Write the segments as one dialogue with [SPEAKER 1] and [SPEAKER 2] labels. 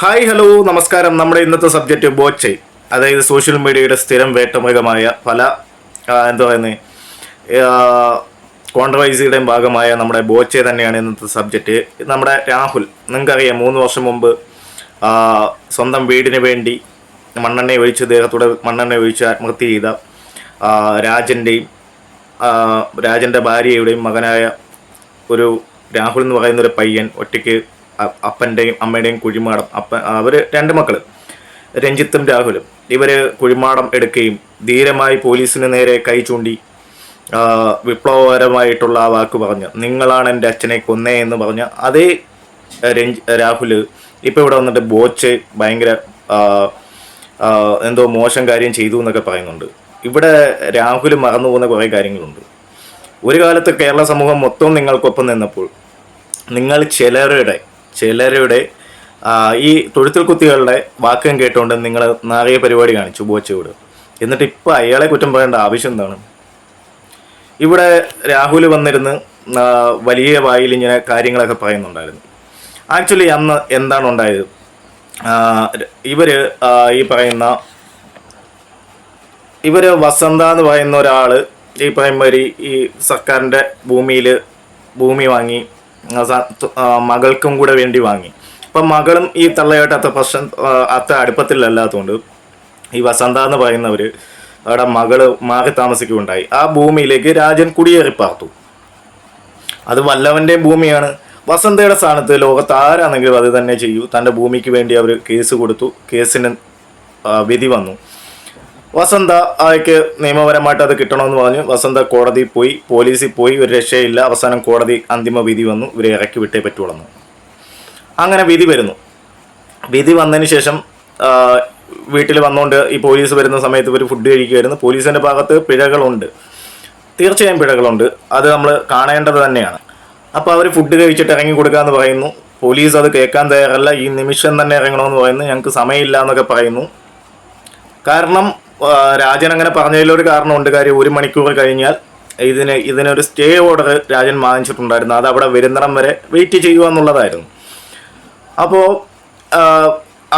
[SPEAKER 1] Hi hello നമസ്കാരം. നമ്മുടെ ഇന്നത്തെ സബ്ജക്റ്റ് ബോച്ചൈ അതായത് സോഷ്യൽ മീഡിയയുടെ സ്ഥിരം വേട്ടമൃഗമായ പല എന്താ പറയുന്നത് കോൺട്രവൈസിയുടെയും ഭാഗമായ നമ്മുടെ ബോച്ചെ തന്നെയാണ് ഇന്നത്തെ സബ്ജക്റ്റ്. നമ്മുടെ രാഹുൽ നിങ്ങൾക്കറിയാം മൂന്ന് വർഷം മുമ്പ് സ്വന്തം വീടിന് വേണ്ടി മണ്ണെണ്ണ ഒഴിച്ച് ദേഹത്തോടെ മണ്ണെണ്ണ ഒഴിച്ച് ആത്മഹത്യ ചെയ്ത രാജന്റെയും രാജന്റെ ഭാര്യയുടെയും മകനായ ഒരു രാഹുൽ എന്ന് പറയുന്ന ഒരു പയ്യൻ ഒറ്റയ്ക്ക് അപ്പന്റെയും അമ്മയുടെയും കുഴിമാടം അപ്പ അവർ രണ്ട് മക്കൾ രഞ്ജിത്തും രാഹുലും. ഇവർ കുഴിമാടം എടുക്കുകയും ധീരമായി പോലീസിന് നേരെ കൈ ചൂണ്ടി വിപ്ലവകരമായിട്ടുള്ള ആ വാക്ക് പറഞ്ഞ്. നിങ്ങളാണ് എന്റെ അച്ഛനെ കൊന്നേ എന്ന് പറഞ്ഞ അതേ രഞ്ജ് രാഹുൽ ഇപ്പോൾ ഇവിടെ വന്നിട്ട് ബോച്ച് ഭയങ്കര എന്തോ മോശം കാര്യം ചെയ്തു എന്നൊക്കെ പറയുന്നുണ്ട്. ഇവിടെ രാഹുൽ മറന്നു പോകുന്ന കുറേ കാര്യങ്ങളുണ്ട്. ഒരു കാലത്ത് കേരള സമൂഹം മൊത്തം നിങ്ങൾക്കൊപ്പം നിന്നപ്പോൾ നിങ്ങൾ ചിലരുടെ ചിലരുടെ ഈ തൊഴുത്തിൽ കുത്തികളുടെ വാക്കം കേട്ടുകൊണ്ട് നിങ്ങൾ നാറിയ പരിപാടി കാണിച്ചു ബോച്ചയോട്. എന്നിട്ട് ഇപ്പം അയാളെ കുറ്റം പറയേണ്ട ആവശ്യം എന്താണ്? ഇവിടെ രാഹുൽ വന്നിരുന്ന് വലിയ വായിൽ ഇങ്ങനെ കാര്യങ്ങളൊക്കെ പറയുന്നുണ്ടായിരുന്നു. ആക്ച്വലി അന്ന് എന്താണ് ഉണ്ടായത്? ഇവർ ഈ പറയുന്ന ഇവർ വസന്ത എന്ന് പറയുന്ന ഒരാൾ ഈ പറയുമ്പോൾ ഈ സർക്കാരിന്റെ ഭൂമിയിൽ ഭൂമി വാങ്ങി മകൾക്കും കൂടെ വേണ്ടി വാങ്ങി. അപ്പം മകളും ഈ തള്ളയായിട്ട് അത്ര പ്രശ്നം അത്ര അടുപ്പത്തിലല്ലാത്തതുകൊണ്ട് ഈ വസന്ത എന്ന് പറയുന്നവർ അവിടെ മകൾ മാറി താമസിക്കുകയുണ്ടായി. ആ ഭൂമിയിലേക്ക് രാജൻ കുടിയേറി പാർത്തു. അത് വല്ലവന്റെ ഭൂമിയാണ്. വസന്തയുടെ സ്ഥാനത്ത് ലോകത്ത് ആരാണെങ്കിലും അത് തന്നെ ചെയ്യൂ. തന്റെ ഭൂമിക്ക് വേണ്ടി അവർ കേസ് കൊടുത്തു. കേസിന് വിധി വന്നു. വസന്ത ആയ്ക്ക് നിയമപരമായിട്ട് അത് കിട്ടണമെന്ന് പറഞ്ഞു. വസന്ത കോടതി പോയി പോലീസിൽ പോയി ഒരു രക്ഷയില്ല. അവസാനം കോടതി അന്തിമ വിധി വന്നു. ഇവരെ ഇറക്കി വിട്ടേ പറ്റുള്ളൂ അങ്ങനെ വിധി വരുന്നു. വിധി വന്നതിന് ശേഷം വീട്ടിൽ വന്നുകൊണ്ട് ഈ പോലീസ് വരുന്ന സമയത്ത് ഇവർ ഫുഡ് കഴിക്കുമായിരുന്നു പോലീസിന്റെ ഭാഗത്ത് പിഴകളുണ്ട്. തീർച്ചയായും പിഴകളുണ്ട്. അത് നമ്മൾ കാണേണ്ടത് തന്നെയാണ്. അപ്പോൾ അവർ ഫുഡ് കഴിച്ചിട്ട് ഇറങ്ങി കൊടുക്കാമെന്ന് പറയുന്നു. പോലീസ് അത് കേൾക്കാൻ തയ്യാറല്ല. ഈ നിമിഷം തന്നെ ഇറങ്ങണമെന്ന് പറയുന്നു. ഞങ്ങൾക്ക് സമയമില്ല എന്നൊക്കെ പറയുന്നു. കാരണം രാജൻ അങ്ങനെ പറഞ്ഞതിലൊരു കാരണമുണ്ട്. കാര്യം ഒരു മണിക്കൂർ കഴിഞ്ഞാൽ ഇതിന് ഇതിനൊരു സ്റ്റേ ഓർഡർ രാജൻ വാങ്ങിച്ചിട്ടുണ്ടായിരുന്നു. അത് അവിടെ വരുന്നിടം വരെ വെയിറ്റ് ചെയ്യുക എന്നുള്ളതായിരുന്നു. അപ്പോൾ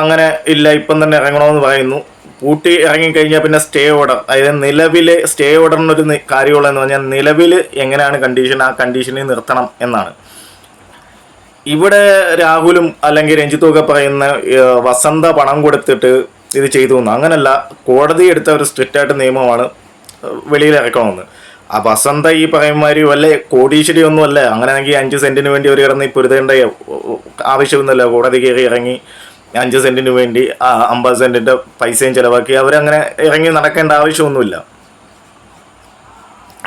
[SPEAKER 1] അങ്ങനെ ഇല്ല ഇപ്പം തന്നെ ഇറങ്ങണമെന്ന് പറയുന്നു. പൂട്ടി ഇറങ്ങിക്കഴിഞ്ഞാൽ പിന്നെ സ്റ്റേ ഓർഡർ. അതായത് നിലവിലെ സ്റ്റേ ഓർഡറിനൊരു കാര്യമുള്ളതെന്ന് പറഞ്ഞാൽ നിലവിൽ എങ്ങനെയാണ് കണ്ടീഷൻ ആ കണ്ടീഷനിൽ നിർത്തണം എന്നാണ്. ഇവിടെ രാഹുലും അല്ലെങ്കിൽ രഞ്ജിത്തും ഒക്കെ പറയുന്ന വസന്ത പണം കൊടുത്തിട്ട് ഇത് ചെയ്തു എന്ന് അങ്ങനല്ല കോടതി എടുത്ത ഒരു സ്ട്രിക്റ്റ് ആയിട്ട് നിയമമാണ് വെളിയിൽ ഇറക്കണമെന്ന് ആ വസന്ത ഈ പറയുമാതിരി വല്ല കോടീശ്വരി ഒന്നും അല്ല അങ്ങനെയാണെങ്കിൽ അഞ്ച് സെന്റിന് വേണ്ടി ഒരു കിടന്ന് പൊരുതേണ്ട ആവശ്യമൊന്നുമില്ല. കോടതി കയറി ഇറങ്ങി അഞ്ച് സെന്റിന് വേണ്ടി ആ അമ്പത് സെന്റിന്റെ പൈസയും ചിലവാക്കി അവരങ്ങനെ ഇറങ്ങി നടക്കേണ്ട ആവശ്യമൊന്നുമില്ല.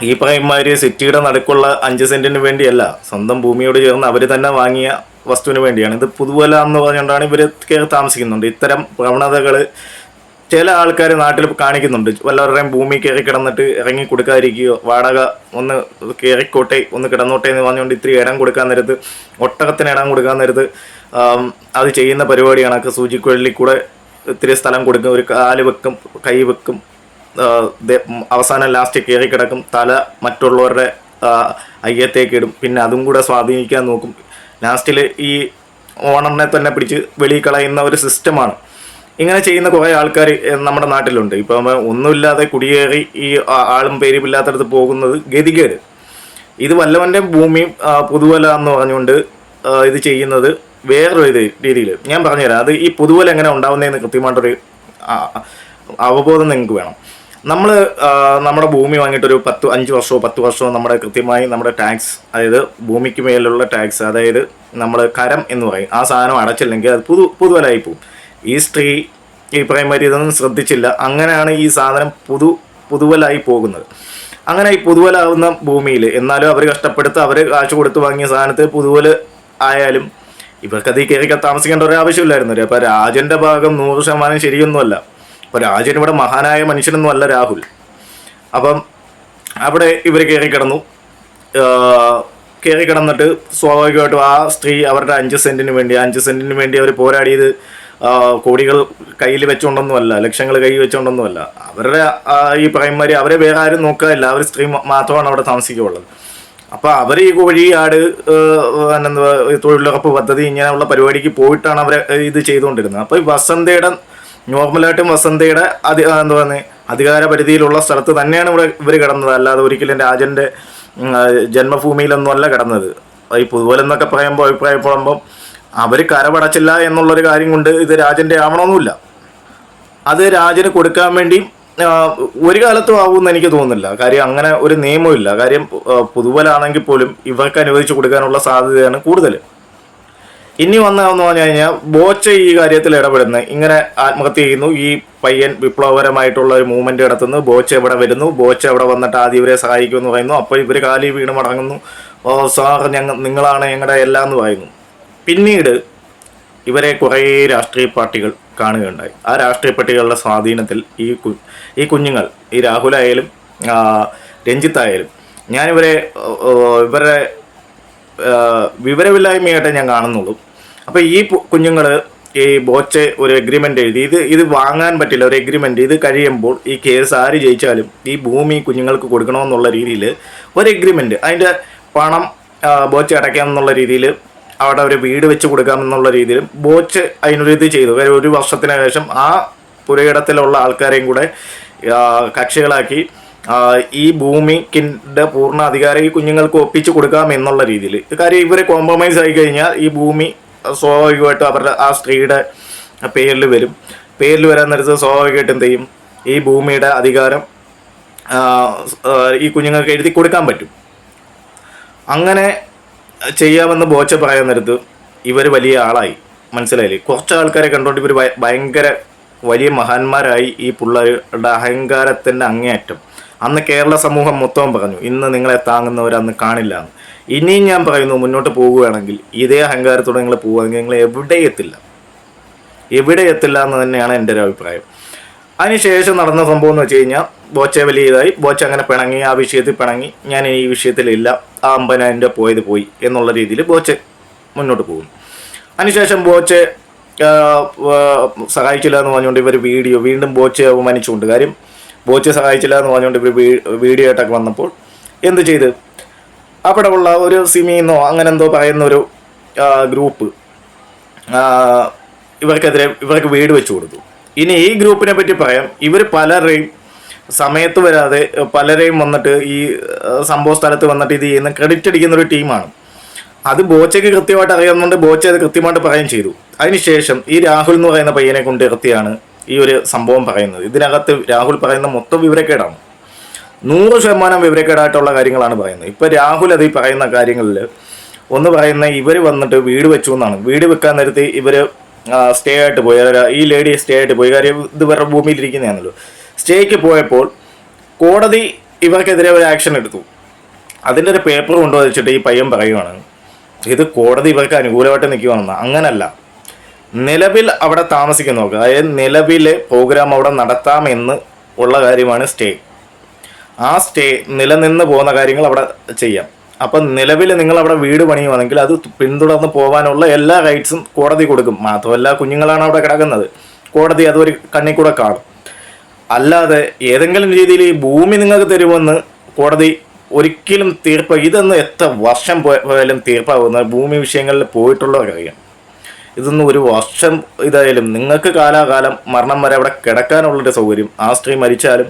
[SPEAKER 1] ഈ പറയുമാതിരി സിറ്റിയുടെ നടുക്കുള്ള അഞ്ച് സെന്റിന് വേണ്ടിയല്ല. സ്വന്തം ഭൂമിയോട് ചേർന്ന് അവർ തന്നെ വാങ്ങിയ വസ്തുവിന് വേണ്ടിയാണ്. ഇത് പുതുവല എന്ന് പറഞ്ഞുകൊണ്ടാണ് ഇവർ കയറി താമസിക്കുന്നുണ്ട്. ഇത്തരം പ്രവണതകൾ ചില ആൾക്കാർ നാട്ടിൽ കാണിക്കുന്നുണ്ട്. വല്ലവരുടെയും ഭൂമി കയറി കിടന്നിട്ട് ഇറങ്ങി കൊടുക്കാതിരിക്കുകയോ വാടക ഒന്ന് കയറിക്കോട്ടെ ഒന്ന് കിടന്നോട്ടെ എന്ന് പറഞ്ഞുകൊണ്ട് ഇത്തിരി ഇടം കൊടുക്കാൻ നേരത്ത് ഒട്ടകത്തിന് ഇടം കൊടുക്കാൻ നേരത്ത് അത് ചെയ്യുന്ന പരിപാടിയാണ്. ഒക്കെ സൂചിക്കുഴലിൽ കൂടെ ഇത്തിരി സ്ഥലം കൊടുക്കും. ഒരു കാൽ വെക്കും കൈ വെക്കും അവസാനം ലാസ്റ്റ് കയറി കിടക്കും. തല മറ്റുള്ളവരുടെ ആ, അയ്യത്തേക്ക് ഇടും. പിന്നെ അതും കൂടെ സ്വാധീനിക്കാൻ നോക്കും. ലാസ്റ്റിൽ ഈ ഓണറിനെ തന്നെ പിടിച്ച് വെളിയിൽ കളയുന്ന ഒരു സിസ്റ്റമാണ്. ഇങ്ങനെ ചെയ്യുന്ന കുറേ ആൾക്കാർ നമ്മുടെ നാട്ടിലുണ്ട്. ഇപ്പം ഒന്നുമില്ലാതെ കുടിയേറി ഈ ആളും പേരുമില്ലാത്തടത്ത് പോകുന്നത് ഗതികേട്. ഇത് വല്ലവന്റെ ഭൂമിയും ആ, പുതുവല എന്ന് പറഞ്ഞുകൊണ്ട് ഇത് ചെയ്യുന്നത് വേറൊരു ഇത് രീതിയിൽ ഞാൻ പറഞ്ഞുതരാം. അത് ഈ പുതുവല എങ്ങനെ ഉണ്ടാവുന്നതെന്ന് കൃത്യമായിട്ടൊരു അവബോധം നിങ്ങൾക്ക് വേണം. നമ്മൾ നമ്മുടെ ഭൂമി വാങ്ങിയിട്ട് ഒരു പത്ത് അഞ്ച് വർഷമോ പത്ത് വർഷമോ നമ്മുടെ കൃത്യമായി നമ്മുടെ ടാക്സ് അതായത് ഭൂമിക്ക് മേലുള്ള ടാക്സ് അതായത് നമ്മൾ കരം എന്ന് പറയും. ആ സാധനം അടച്ചില്ലെങ്കിൽ അത് പുതു പുതുവലായി പോകും ഈ സ്ത്രീ ഈ പ്രൈമറി ഇതൊന്നും ശ്രദ്ധിച്ചില്ല. അങ്ങനെയാണ് ഈ സാധനം പുതു പുതുവലായി പോകുന്നത്. അങ്ങനെ ഈ പുതുവലാവുന്ന ഭൂമിയിൽ എന്നാലും അവർ കഷ്ടപ്പെടുത്ത് അവർ കാശ് കൊടുത്ത് വാങ്ങിയ സാധനത്തിൽ പുതുവൽ ആയാലും ഇവർക്കത് ഈ കയറി താമസിക്കേണ്ട ഒരു ആവശ്യമില്ലായിരുന്നു. അപ്പോൾ രാജന്റെ ഭാഗം നൂറ് ശതമാനം ശരിയൊന്നുമല്ല. അപ്പോൾ രാജൻ ഇവിടെ മഹാനായ മനുഷ്യനൊന്നും അല്ല രാഹുൽ. അപ്പം അവിടെ ഇവർ കയറി കിടന്നു. കയറി കിടന്നിട്ട് സ്വാഭാവികമായിട്ടും ആ സ്ത്രീ അവരുടെ അഞ്ച് സെന്റിന് വേണ്ടി അഞ്ച് സെന്റിന് വേണ്ടി അവർ പോരാടിയത് കോടികൾ കയ്യിൽ വെച്ചുകൊണ്ടൊന്നുമല്ല ലക്ഷങ്ങൾ കയ്യിൽ വെച്ചുകൊണ്ടൊന്നുമല്ല അവരുടെ ഈ പ്രൈമറി അവരെ വേറെ ആരും നോക്കാറില്ല. അവർ സ്ത്രീ മാത്രമാണ് അവിടെ താമസിക്കുകയുള്ളത് അപ്പോൾ അവർ ഈ കോഴി ആട് ഏഹ്, എന്തുവാ, ഈ തൊഴിലുറപ്പ് പദ്ധതി ഇങ്ങനെയുള്ള പരിപാടിക്ക് പോയിട്ടാണ് അവർ ഇത് ചെയ്തുകൊണ്ടിരുന്നത്. അപ്പോൾ വസന്തയുടെ നോർമലായിട്ടും വസന്തയുടെ അധി എന്താ പറയുന്നത് അധികാര പരിധിയിലുള്ള സ്ഥലത്ത് തന്നെയാണ് ഇവിടെ ഇവർ കിടന്നത്. അല്ലാതെ ഒരിക്കലും രാജന്റെ ജന്മഭൂമിയിലൊന്നുമല്ല കിടന്നത്. ഈ പുതുപോലെ എന്നൊക്കെ പറയുമ്പോൾ അഭിപ്രായപ്പെടുമ്പം അവർ കരപടച്ചില്ല എന്നുള്ളൊരു കാര്യം കൊണ്ട് ഇത് രാജന്റെ ആവണമെന്നില്ല അത് രാജന് കൊടുക്കാൻ വേണ്ടി ഒരു കാലത്തും ആവുമെന്ന് എനിക്ക് തോന്നുന്നില്ല. കാര്യം അങ്ങനെ ഒരു നിയമമില്ല കാര്യം പുതുവലാണെങ്കിൽ പോലും ഇവർക്ക് അനുവദിച്ചു കൊടുക്കാനുള്ള സാധ്യതയാണ് കൂടുതൽ ഇനി വന്നതെന്ന് പറഞ്ഞു കഴിഞ്ഞാൽ ബോച്ച ഈ കാര്യത്തിൽ ഇടപെടുന്നു. ഇങ്ങനെ ആത്മഹത്യ ചെയ്യുന്നു. ഈ പയ്യൻ വിപ്ലവകരമായിട്ടുള്ള ഒരു മൂവ്മെന്റ് നടത്തുന്നു. ബോച്ച ഇവിടെ വരുന്നു. ബോച്ച ഇവിടെ വന്നിട്ട് ആദ്യം ഇവരെ സഹായിക്കുമെന്ന് പറയുന്നു. അപ്പോൾ ഇവർ കാലി വീണ് മടങ്ങുന്നു. ഓ സാർ ഞങ്ങൾ നിങ്ങളാണ് ഞങ്ങളുടെ എല്ലാം എന്ന് പറയുന്നു. പിന്നീട് ഇവരെ കുറേ രാഷ്ട്രീയ പാർട്ടികൾ കാണുകയുണ്ടായി. ആ രാഷ്ട്രീയ പാർട്ടികളുടെ സ്വാധീനത്തിൽ ഈ കു ഈ കുഞ്ഞുങ്ങൾ ഈ രാഹുലായാലും രഞ്ജിത്തായാലും ഞാനിവരെ ഇവരെ വിവരമില്ലായ്മയായിട്ട് ഞാൻ കാണുന്നുള്ളൂ. അപ്പോൾ ഈ കുഞ്ഞുങ്ങൾ ഈ ബോച്ചെ ഒരു എഗ്രിമെന്റ് എഴുതി. ഇത് ഇത് വാങ്ങാൻ പറ്റില്ല ഒരു എഗ്രിമെന്റ് ഇത് കഴിയുമ്പോൾ ഈ കേസ് ആര് ജയിച്ചാലും ഈ ഭൂമി കുഞ്ഞുങ്ങൾക്ക് കൊടുക്കണമെന്നുള്ള രീതിയിൽ ഒരു എഗ്രിമെന്റ് അതിന്റെ പണം ബോച്ച് അടയ്ക്കാം എന്നുള്ള രീതിയിൽ അവിടെ ഒരു വീട് വെച്ച് കൊടുക്കാമെന്നുള്ള രീതിയിൽ ബോച്ച് അതിനൊരു ഇത് ചെയ്തു. ഒരു വർഷത്തിന് ശേഷം ആ പുരയിടത്തിലുള്ള ആൾക്കാരെയും കൂടെ കക്ഷികളാക്കി ഈ ഭൂമിക്കിന്റെ പൂർണ അധികാരം ഈ കുഞ്ഞുങ്ങൾക്ക് ഒപ്പിച്ചു കൊടുക്കാം എന്നുള്ള രീതിയിൽ. കാര്യം ഇവരെ കോംപ്രമൈസ് ആയി കഴിഞ്ഞാൽ ഈ ഭൂമി സ്വാഭാവികമായിട്ടും അവരുടെ ആ സ്ത്രീയുടെ പേരിൽ വരും. പേരിൽ വരാൻ നേരത്ത് സ്വാഭാവികമായിട്ടും ചെയ്യും? ഈ ഭൂമിയുടെ അധികാരം ഈ കുഞ്ഞുങ്ങൾക്ക് എഴുതി കൊടുക്കാൻ പറ്റും. അങ്ങനെ ചെയ്യാമെന്ന് ബോച്ച പറയാൻ നേരത്ത് ഇവർ വലിയ ആളായി. മനസ്സിലായില്ലേ? കുറച്ച് ആൾക്കാരെ കണ്ടുകൊണ്ട് ഇവർ ഭയങ്കര വലിയ മഹാന്മാരായി ഈ പിള്ളേരുടെ അഹങ്കാരത്തിന്റെ അങ്ങേയറ്റം. അന്ന് കേരള സമൂഹം മൊത്തം പറഞ്ഞു ഇന്ന് നിങ്ങളെ താങ്ങുന്നവർ അന്ന് കാണില്ല എന്ന്. ഇനിയും ഞാൻ പറയുന്നു മുന്നോട്ട് പോവുകയാണെങ്കിൽ ഇതേ അഹങ്കാരത്തോടെ നിങ്ങൾ പോവുകയാണെങ്കിൽ നിങ്ങൾ എവിടെ എത്തില്ല. എവിടെ എത്തില്ല എന്ന് തന്നെയാണ് എന്റെ ഒരു അഭിപ്രായം. അതിനുശേഷം നടന്ന സംഭവം എന്ന് വെച്ച് കഴിഞ്ഞാൽ ബോച്ച വലിയ ഇതായി ബോച്ച അങ്ങനെ പിണങ്ങി ആ വിഷയത്തിൽ പിണങ്ങി ഞാൻ ഈ വിഷയത്തിലില്ല ആ അമ്പതിനായിരം രൂപ പോയത് പോയി എന്നുള്ള രീതിയിൽ ബോച്ച മുന്നോട്ട് പോകുന്നു. അതിനുശേഷം ബോച്ച സഹായിച്ചില്ല എന്ന് പറഞ്ഞുകൊണ്ട് ഇവർ വീഡിയോ വീണ്ടും ബോച്ചയെ അപമാനിച്ചുകൊണ്ട് കാര്യം ബോച്ചയെ സഹായിച്ചില്ല എന്ന് പറഞ്ഞുകൊണ്ട് ഇവർ വീഡിയോ ആയിട്ടൊക്കെ വന്നപ്പോൾ എന്ത് ചെയ്ത്? അവിടെ ഉള്ള ഒരു സിമിന്നോ അങ്ങനെ എന്തോ പറയുന്ന ഒരു ഗ്രൂപ്പ് ഇവർക്കെതിരെ ഇവർക്ക് വീട് വെച്ചു കൊടുത്തു. ഇനി ഈ ഗ്രൂപ്പിനെ പറ്റി പറയാം. ഇവർ പലരെയും സമയത്ത് വരാതെ പലരെയും വന്നിട്ട് ഈ സംഭവ സ്ഥലത്ത് വന്നിട്ട് ഇത് ചെയ്യുന്ന ക്രെഡിറ്റ് അടിക്കുന്ന ഒരു ടീമാണ്. അത് ബോച്ചയ്ക്ക് കൃത്യമായിട്ട് അറിയാവുന്നതുകൊണ്ട് ബോച്ച അത് കൃത്യമായിട്ട് പറയുകയും ചെയ്തു. അതിനുശേഷം ഈ രാഹുൽ എന്ന് പറയുന്ന പയ്യനെ കൊണ്ട് ഇറത്തിയാണ് ഈ ഒരു സംഭവം പറയുന്നത്. ഇതിനകത്ത് രാഹുൽ പറയുന്ന മൊത്തം വിവരക്കേടാണ്. നൂറ് ശതമാനം വിവരക്കേടായിട്ടുള്ള കാര്യങ്ങളാണ് പറയുന്നത്. ഇപ്പം രാഹുൽ അത് ഈ പറയുന്ന കാര്യങ്ങളിൽ ഒന്ന് പറയുന്ന ഇവർ വന്നിട്ട് വീട് വെച്ചു എന്നാണ്. വീട് വെക്കാൻ നിരത്തി ഇവർ സ്റ്റേ ആയിട്ട് പോയി. ഈ ലേഡി സ്റ്റേ ആയിട്ട് പോയി. കാര്യം ഇത് വേറെ ഭൂമിയിലിരിക്കുന്നതാണല്ലോ സ്റ്റേക്ക് പോയപ്പോൾ കോടതി ഇവർക്കെതിരെ ഒരു ആക്ഷൻ എടുത്തു. അതിന്റെ ഒരു പേപ്പർ കൊണ്ടുവച്ചിട്ട് ഈ പയ്യൻ പറയുവാണ്. ഇത് കോടതി ഇവർക്ക് അനുകൂലമായിട്ട് നിൽക്കുവാണെന്ന് അങ്ങനല്ല. നിലവിൽ അവിടെ താമസിക്കുന്നവർക്ക് അതായത് നിലവിലെ പ്രോഗ്രാം അവിടെ നടത്താമെന്ന് ഉള്ള കാര്യമാണ് സ്റ്റേ ആ സ്റ്റേ നിലനിന്ന് പോകുന്ന കാര്യങ്ങൾ അവിടെ ചെയ്യാം. അപ്പം നിലവിൽ നിങ്ങൾ അവിടെ വീട് പണിയുവാണെങ്കിൽ അത് പിന്തുടർന്ന് പോകാനുള്ള എല്ലാ റൈറ്റ്സും കോടതി കൊടുക്കും. മാത്രമല്ല കുഞ്ഞുങ്ങളാണ് അവിടെ കിടക്കുന്നത്. കോടതി അതൊരു കണ്ണിൽ കൂടെ കാണും. അല്ലാതെ ഏതെങ്കിലും രീതിയിൽ ഈ ഭൂമി നിങ്ങൾക്ക് തരുമെന്ന് കോടതി ഒരിക്കലും തീർപ്പ് ഇതൊന്നും എത്ര വർഷം പോയാലും തീർപ്പാകുന്ന ഭൂമി വിഷയങ്ങളിൽ പോയിട്ടുള്ളവർക്കറിയാം ഇതൊന്നും ഒരു വർഷം ഇതായാലും നിങ്ങൾക്ക് കാലാകാലം മരണം വരെ അവിടെ കിടക്കാനുള്ളൊരു സൗകര്യം. ആ സ്ത്രീ മരിച്ചാലും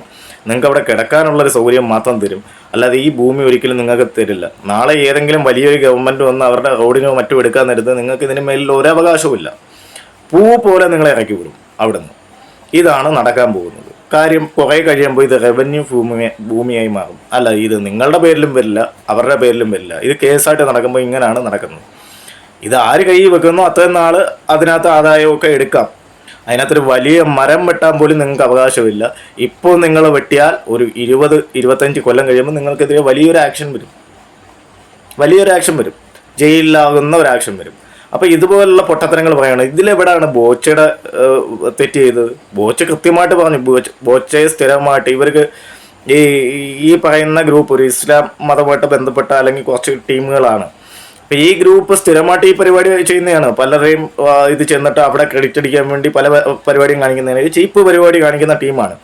[SPEAKER 1] നിങ്ങൾക്ക് അവിടെ കിടക്കാനുള്ളൊരു സൗകര്യം മാത്രം തരും. അല്ലാതെ ഈ ഭൂമി ഒരിക്കലും നിങ്ങൾക്ക് തരില്ല. നാളെ ഏതെങ്കിലും വലിയൊരു ഗവൺമെന്റ് വന്ന് അവരുടെ റോഡിനോ മറ്റോ എടുക്കാൻ നേരത്ത് നിങ്ങൾക്ക് ഇതിന് മേലിൽ ഒരു അവകാശവുമില്ല. പൂ പോലെ നിങ്ങളെ ഇറക്കി വിടും അവിടുന്ന്. ഇതാണ് നടക്കാൻ പോകുന്നത്. കാര്യം കുറേ കഴിയുമ്പോൾ ഇത് റവന്യൂ ഭൂമി ഭൂമിയായി മാറും. അല്ല ഇത് നിങ്ങളുടെ പേരിലും വരില്ല അവരുടെ പേരിലും വരില്ല. ഇത് കേസായിട്ട് നടക്കുമ്പോൾ ഇങ്ങനെയാണ് നടക്കുന്നത്. ഇത് ആര് കൈ വെക്കുന്നു? അത്രയും നാൾ അതിനകത്ത് ആദായമൊക്കെ എടുക്കാം. അതിനകത്തൊരു വലിയ മരം വെട്ടാൻ പോലും നിങ്ങൾക്ക് അവകാശമില്ല. ഇപ്പോൾ നിങ്ങൾ വെട്ടിയാൽ ഒരു ഇരുപത് ഇരുപത്തഞ്ച് കൊല്ലം കഴിയുമ്പോൾ നിങ്ങൾക്കെതിരെ വലിയൊരു ആക്ഷൻ വരും. വലിയൊരു ആക്ഷൻ വരും. ജയിലിലാകുന്ന ഒരു ആക്ഷൻ വരും. അപ്പോൾ ഇതുപോലുള്ള പൊട്ടത്തരങ്ങൾ പറയണം. ഇതിലെവിടെയാണ് ബോച്ചയുടെ തെറ്റ് ചെയ്തത്? ബോച്ച കൃത്യമായിട്ട് പറഞ്ഞു. ബോച്ച ബോച്ചയെ സ്ഥിരമായിട്ട് ഇവർക്ക് ഈ ഈ പറയുന്ന ഗ്രൂപ്പ് ഒരു ഇസ്ലാം മതമായിട്ട് ബന്ധപ്പെട്ട അല്ലെങ്കിൽ കുറച്ച് ടീമുകളാണ്. അപ്പോൾ ഈ ഗ്രൂപ്പ് സ്ഥിരമായിട്ട് ഈ പരിപാടി ചെയ്യുന്നതാണ്. പലരെയും ഇത് ചെന്നിട്ട് അവിടെ ക്രെഡിറ്റ് അടിക്കാൻ വേണ്ടി പല പരിപാടിയും കാണിക്കുന്നതാണ്. ചീപ്പ് പരിപാടി കാണിക്കുന്ന ടീമാണ്.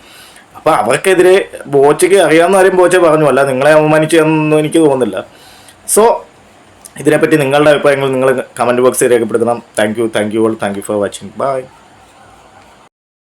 [SPEAKER 1] അപ്പോൾ അവർക്കെതിരെ ബോച്ചയ്ക്ക് അറിയാവുന്ന ആരും ബോച്ച പറഞ്ഞു. അല്ല നിങ്ങളെ അവമാനിച്ചതെന്നൊന്നും എനിക്ക് തോന്നുന്നില്ല. സോ ഇതിനെപ്പറ്റി നിങ്ങളുടെ അഭിപ്രായങ്ങൾ നിങ്ങൾ കമന്റ് ബോക്സിൽ രേഖപ്പെടുത്തണം. Thank you thank you all thank you for watching bye